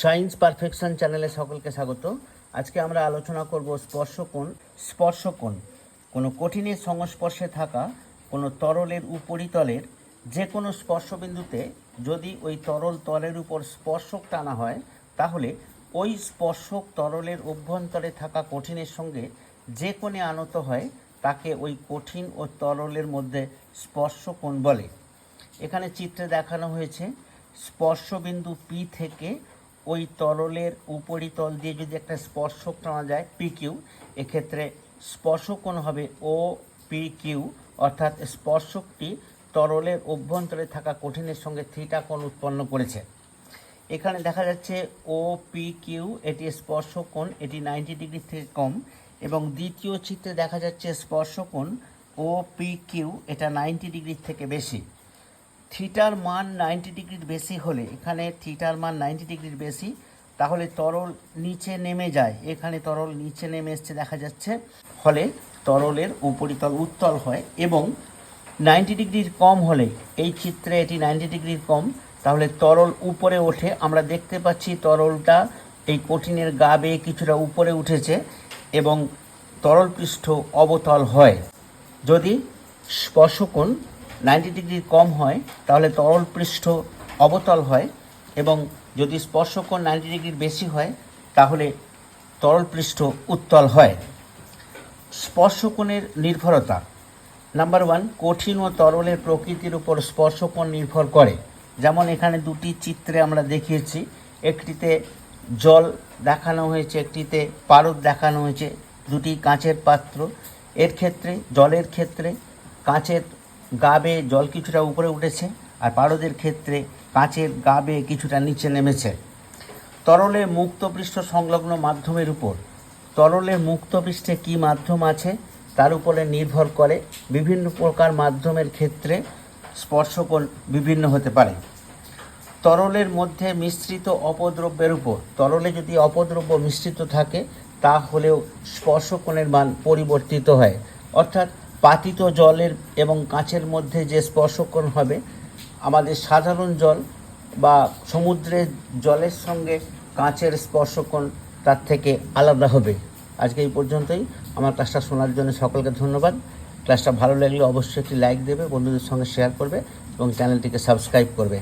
Science perfection চ্যানেলে সকলকে স্বাগত। আজকে আমরা আলোচনা করব স্পর্শকোণ। স্পর্শকোণ, কোনো কঠিনের সংস্পর্শে থাকা, কোনো তরলের উপরিতলের যে কোনো স্পর্শবিন্দুতে যদি ওই তরল তলের উপর স্পর্শক টানা হয়, তাহলে ওই স্পর্শক তরলের অভ্যন্তরে থাকা কঠিনের সঙ্গে যে কোণে আনত হয়, তাকে ওই কঠিন ও তরলের মধ্যে স্পর্শকোণ বলে। এখানে চিত্রে দেখানো হয়েছে, স্পর্শবিন্দু পি থেকে ওই তরলের উপরিতল দিয়ে যদি একটা স্পর্শক টানা যায় পি কিউ এক্ষেত্রে স্পর্শকোণ হবে ও পি কিউ অর্থাৎ স্পর্শকটি তরলের অভ্যন্তরে থাকা কঠিনের সঙ্গে থিটা কোণ উৎপন্ন করেছে। এখানে দেখা যাচ্ছে ও পি কিউ এটি স্পর্শকোণ এটি নাইনটি ডিগ্রি থেকে কম, এবং দ্বিতীয় চিত্রে দেখা যাচ্ছে স্পর্শকোণ ও পি কিউ এটা নাইনটি ডিগ্রি থেকে বেশি। থিটার মান নাইনটি ডিগ্রির বেশি হলে, এখানে থিটার মান নাইনটি ডিগ্রির বেশি, তাহলে তরল নিচে নেমে যায়। এখানে তরল নিচে নেমে এসছে, দেখা যাচ্ছে। ফলে তরলের উপরিতল উত্তল হয় এবং নাইনটি ডিগ্রির কম হলে, এই চিত্রে এটি নাইনটি ডিগ্রির কম, তাহলে তরল উপরে ওঠে। আমরা দেখতে পাচ্ছি তরলটা এই কঠিনের গা বেয়ে কিছুটা উপরে উঠেছে এবং তরল পৃষ্ঠ অবতল হয়। যদি স্পর্শকোণ নাইনটি ডিগ্রি কম হয়, তাহলে তরল পৃষ্ঠ অবতল হয় এবং যদি স্পর্শকোণ নাইনটি ডিগ্রির বেশি হয়, তাহলে তরল পৃষ্ঠ উত্তল হয়। স্পর্শকোণের নির্ভরতা। নাম্বার ওয়ান কঠিন ও তরলের প্রকৃতির উপর স্পর্শকোণ নির্ভর করে। যেমন এখানে দুটি চিত্রে আমরা দেখিয়েছি, একটিতে জল দেখানো হয়েছে, একটিতে পারদ দেখানো হয়েছে, দুটি কাঁচের পাত্র। এর ক্ষেত্রে, জলের ক্ষেত্রে কাঁচের গা বেয়ে জল কিছুটা উপরে উঠেছে আর পারদের ক্ষেত্রে কাঁচের গা বেয়ে কিছুটা নিচে নেমেছে। তরলে মুক্ত পৃষ্ঠ সংলগ্ন মাধ্যমের উপর। তরলে মুক্ত পৃষ্ঠে কী মাধ্যম আছে তার উপরে নির্ভর করে বিভিন্ন প্রকার মাধ্যমের ক্ষেত্রে স্পর্শকোণ বিভিন্ন হতে পারে। তরলের মধ্যে মিশ্রিত অপদ্রব্যের উপর। তরলে যদি অপদ্রব্য মিশ্রিত থাকে, তাহলেও স্পর্শকোণের মান পরিবর্তিত হয়। অর্থাৎ পাতিত জলের এবং কাঁচের মধ্যে যে স্পর্শকোণ হবে, আমাদের সাধারণ জল বা সমুদ্রের জলের সঙ্গে কাঁচের স্পর্শকোণ তার থেকে আলাদা হবে। আজকে এই পর্যন্তই। আমার ক্লাসটা শোনার জন্য সকলকে ধন্যবাদ। ক্লাসটা ভালো লাগলে অবশ্যই একটি লাইক দেবে, বন্ধুদের সঙ্গে শেয়ার করবে এবং চ্যানেলটিকে সাবস্ক্রাইব করবে।